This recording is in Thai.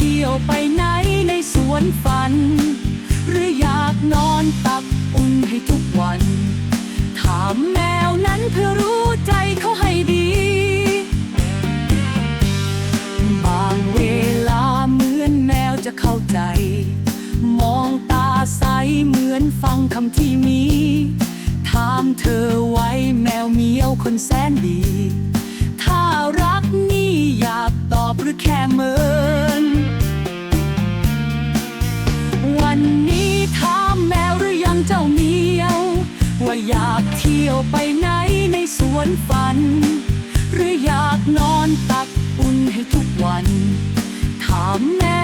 เที่ยวไปไหนในสวนฝัน หรืออยากนอนตักอุ่นให้ทุกวัน ถามแมวนั้นเพื่อรู้ใจเขาให้ดี บางเวลาเหมือนแมวจะเข้าใจ มองตาใสเหมือนฟังคำที่มี ถามเธอไว้แมวเมียวคนแสนดี ถ้ารักนี่อยากตอบหรือแค่เมิน วันนี้ถามแมวหรือยังเจ้าเหมียว ว่าอยากเที่ยวไปไหนในสวนฝัน หรืออยากนอนตักอุ่นให้ทุกวัน ถามแม่